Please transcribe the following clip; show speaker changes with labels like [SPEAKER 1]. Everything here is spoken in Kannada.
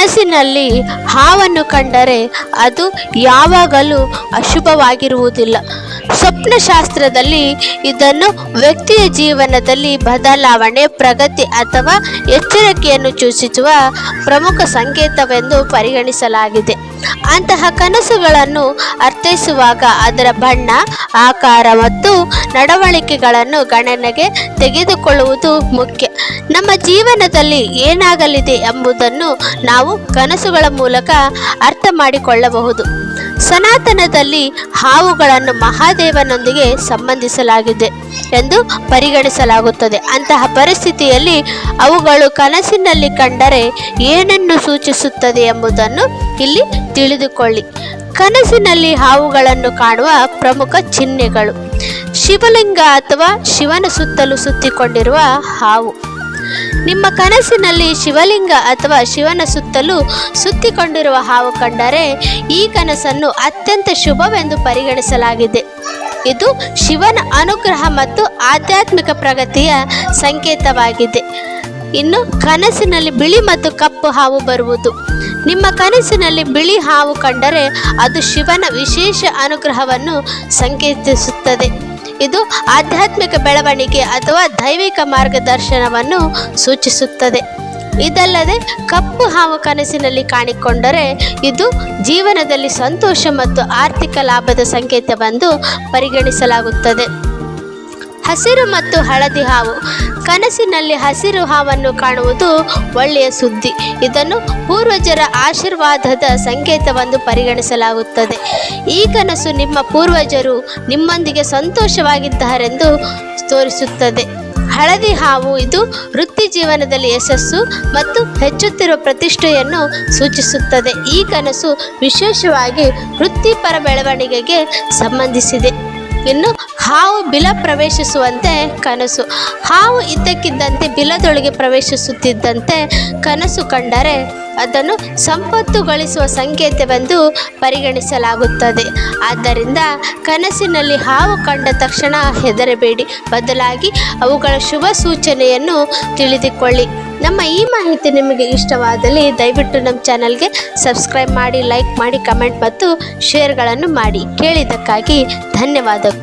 [SPEAKER 1] ಕನಸಿನಲ್ಲಿ ಹಾವನ್ನು ಕಂಡರೆ ಅದು ಯಾವಾಗಲೂ ಅಶುಭವಾಗಿರುವುದಿಲ್ಲ. ಸ್ವಪ್ನಶಾಸ್ತ್ರದಲ್ಲಿ ಇದನ್ನು ವ್ಯಕ್ತಿಯ ಜೀವನದಲ್ಲಿ ಬದಲಾವಣೆ, ಪ್ರಗತಿ ಅಥವಾ ಎಚ್ಚರಿಕೆಯನ್ನು ಸೂಚಿಸುವ ಪ್ರಮುಖ ಸಂಕೇತವೆಂದು ಪರಿಗಣಿಸಲಾಗಿದೆ. ಅಂತಹ ಕನಸುಗಳನ್ನು ಅರ್ಥೈಸುವಾಗ ಅದರ ಬಣ್ಣ, ಆಕಾರ ಮತ್ತು ನಡವಳಿಕೆಗಳನ್ನು ಗಣನೆಗೆ ತೆಗೆದುಕೊಳ್ಳುವುದು ಮುಖ್ಯ. ನಮ್ಮ ಜೀವನದಲ್ಲಿ ಏನಾಗಲಿದೆ ಎಂಬುದನ್ನು ನಾವು ಕನಸುಗಳ ಮೂಲಕ ಅರ್ಥ ಮಾಡಿಕೊಳ್ಳಬಹುದು ಸನಾತನದಲ್ಲಿ ಹಾವುಗಳನ್ನು ಮಹಾದೇವನೊಂದಿಗೆ ಸಂಬಂಧಿಸಲಾಗಿದೆ ಎಂದು ಪರಿಗಣಿಸಲಾಗುತ್ತದೆ. ಅಂತಹ ಪರಿಸ್ಥಿತಿಯಲ್ಲಿ ಅವುಗಳು ಕನಸಿನಲ್ಲಿ ಕಂಡರೆ ಏನನ್ನು ಸೂಚಿಸುತ್ತದೆ ಎಂಬುದನ್ನು ಇಲ್ಲಿ ತಿಳಿದುಕೊಳ್ಳಿ. ಕನಸಿನಲ್ಲಿ ಹಾವುಗಳನ್ನು ಕಾಣುವ ಪ್ರಮುಖ ಚಿಹ್ನೆಗಳು. ಶಿವಲಿಂಗ ಅಥವಾ ಶಿವನ ಸುತ್ತಲೂ ಸುತ್ತಿಕೊಂಡಿರುವ ಹಾವು. ನಿಮ್ಮ ಕನಸಿನಲ್ಲಿ ಶಿವಲಿಂಗ ಅಥವಾ ಶಿವನ ಸುತ್ತಲೂ ಸುತ್ತಿಕೊಂಡಿರುವ ಹಾವು ಕಂಡರೆ ಈ ಕನಸನ್ನು ಅತ್ಯಂತ ಶುಭವೆಂದು ಪರಿಗಣಿಸಲಾಗಿದೆ. ಇದು ಶಿವನ ಅನುಗ್ರಹ ಮತ್ತು ಆಧ್ಯಾತ್ಮಿಕ ಪ್ರಗತಿಯ ಸಂಕೇತವಾಗಿದೆ. ಇನ್ನು ಕನಸಿನಲ್ಲಿ ಬಿಳಿ ಮತ್ತು ಕಪ್ಪು ಹಾವು ಬರುವುದು. ನಿಮ್ಮ ಕನಸಿನಲ್ಲಿ ಬಿಳಿ ಹಾವು ಕಂಡರೆ ಅದು ಶಿವನ ವಿಶೇಷ ಅನುಗ್ರಹವನ್ನು ಸಂಕೇತಿಸುತ್ತದೆ. ಇದು ಆಧ್ಯಾತ್ಮಿಕ ಬೆಳವಣಿಗೆ ಅಥವಾ ದೈವಿಕ ಮಾರ್ಗದರ್ಶನವನ್ನು ಸೂಚಿಸುತ್ತದೆ. ಇದಲ್ಲದೆ ಕಪ್ಪು ಹಾವು ಕನಸಿನಲ್ಲಿ ಕಾಣಿಕೊಂಡರೆ ಇದು ಜೀವನದಲ್ಲಿ ಸಂತೋಷ ಮತ್ತು ಆರ್ಥಿಕ ಲಾಭದ ಸಂಕೇತವೆಂದು ಪರಿಗಣಿಸಲಾಗುತ್ತದೆ. ಹಸಿರು ಮತ್ತು ಹಳದಿ ಹಾವು. ಕನಸಿನಲ್ಲಿ ಹಸಿರು ಹಾವನ್ನು ಕಾಣುವುದು ಒಳ್ಳೆಯ ಸುದ್ದಿ. ಇದನ್ನು ಪೂರ್ವಜರ ಆಶೀರ್ವಾದದ ಸಂಕೇತವೆಂದು ಪರಿಗಣಿಸಲಾಗುತ್ತದೆ. ಈ ಕನಸು ನಿಮ್ಮ ಪೂರ್ವಜರು ನಿಮ್ಮೊಂದಿಗೆ ಸಂತೋಷವಾಗಿದ್ದಾರೆಂದು ತೋರಿಸುತ್ತದೆ. ಹಳದಿ ಹಾವು ಇದು ವೃತ್ತಿ ಜೀವನದಲ್ಲಿ ಯಶಸ್ಸು ಮತ್ತು ಹೆಚ್ಚುತ್ತಿರುವ ಪ್ರತಿಷ್ಠೆಯನ್ನು ಸೂಚಿಸುತ್ತದೆ. ಈ ಕನಸು ವಿಶೇಷವಾಗಿ ವೃತ್ತಿಪರ ಬೆಳವಣಿಗೆಗೆ ಸಂಬಂಧಿಸಿದೆ. ಇನ್ನು ಹಾವು ಬಿಲ ಪ್ರವೇಶಿಸುವಂತೆ ಕನಸು. ಹಾವು ಇದ್ದಕ್ಕಿದ್ದಂತೆ ಬಿಲದೊಳಗೆ ಪ್ರವೇಶಿಸುತ್ತಿದ್ದಂತೆ ಕನಸು ಕಂಡರೆ ಅದನ್ನು ಸಂಪತ್ತು ಗಳಿಸುವ ಸಂಕೇತವೆಂದು ಪರಿಗಣಿಸಲಾಗುತ್ತದೆ. ಆದ್ದರಿಂದ ಕನಸಿನಲ್ಲಿ ಹಾವು ಕಂಡ ತಕ್ಷಣ ಹೆದರಬೇಡಿ. ಬದಲಾಗಿ ಅವುಗಳ ಶುಭ ಸೂಚನೆಯನ್ನು ತಿಳಿದುಕೊಳ್ಳಿ. ನಮ್ಮ ಈ ಮಾಹಿತಿ ನಿಮಗೆ ಇಷ್ಟವಾದಲ್ಲಿ ದಯವಿಟ್ಟು ನಮ್ಮ ಚಾನಲ್ಗೆ ಸಬ್ಸ್ಕ್ರೈಬ್ ಮಾಡಿ, ಲೈಕ್ ಮಾಡಿ, ಕಮೆಂಟ್ ಮತ್ತು ಶೇರ್ಗಳನ್ನು ಮಾಡಿ. ಕೇಳಿದ್ದಕ್ಕಾಗಿ ಧನ್ಯವಾದಗಳು